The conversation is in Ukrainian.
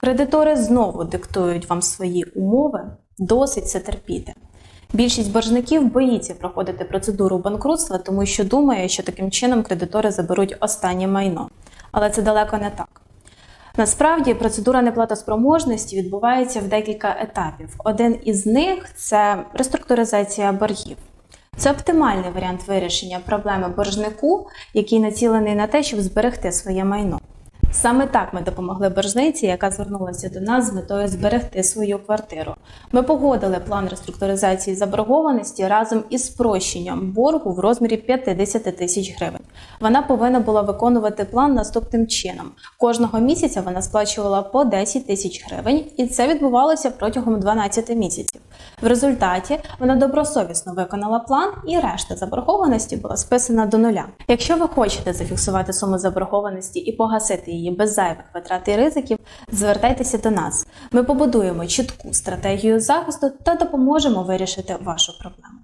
Кредитори знову диктують вам свої умови, досить це терпіти. Більшість боржників боїться проходити процедуру банкрутства, тому що думає, що таким чином кредитори заберуть останнє майно. Але це далеко не так. Насправді процедура неплатоспроможності відбувається в декілька етапів. Один із них це реструктуризація боргів. Це оптимальний варіант вирішення проблеми боржнику, який націлений на те, щоб зберегти своє майно. Саме так ми допомогли боржниці, яка звернулася до нас з метою зберегти свою квартиру. Ми погодили план реструктуризації заборгованості разом із спрощенням боргу в розмірі 50 тисяч гривень. Вона повинна була виконувати план наступним чином. Кожного місяця вона сплачувала по 10 тисяч гривень, і це відбувалося протягом 12 місяців. В результаті вона добросовісно виконала план, і решта заборгованості була списана до нуля. Якщо ви хочете зафіксувати суму заборгованості і погасити її без зайвих витрат і ризиків, звертайтеся до нас. Ми побудуємо чітку стратегію захисту та допоможемо вирішити вашу проблему.